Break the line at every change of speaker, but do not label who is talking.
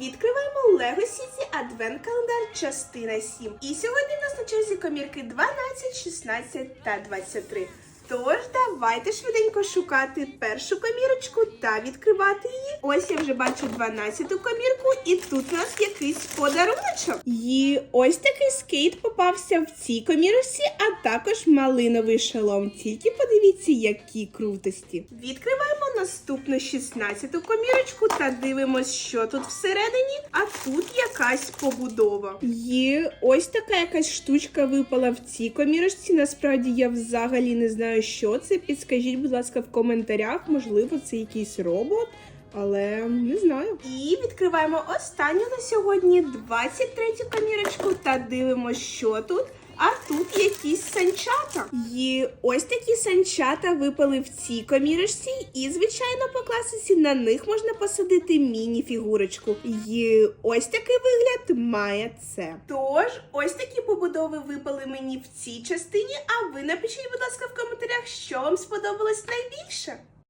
Відкриваємо Lego City Advent календар частина 7. І сьогодні в нас на черзі комірки 12, 16 та 23. Тож давайте швиденько шукати першу комірочку та відкривати її. Ось я вже бачу 12-ту комірку, і тут у нас якийсь подаруночок. І ось такий скейт попався в цій комірочці, а також малиновий шалом. Тільки подивіться, які крутості. Відкриваємо наступну 16-ту комірочку та дивимось, що тут всередині. А тут якась побудова. І ось така якась штучка випала в цій комірочці. Насправді я взагалі не знаю, що це. Підскажіть, будь ласка, в коментарях. Можливо, це якийсь робот. Але не знаю. І відкриваємо останню на сьогодні 23-ю камірочку та дивимося, що тут. А тут якісь санчата. І ось такі санчата випали в цій комірочці, і, звичайно, по класиці на них можна посадити міні-фігурочку. І ось такий вигляд має це. Тож, ось такі побудови випали мені в цій частині. А ви напишіть, будь ласка, в коментарях, що вам сподобалось найбільше.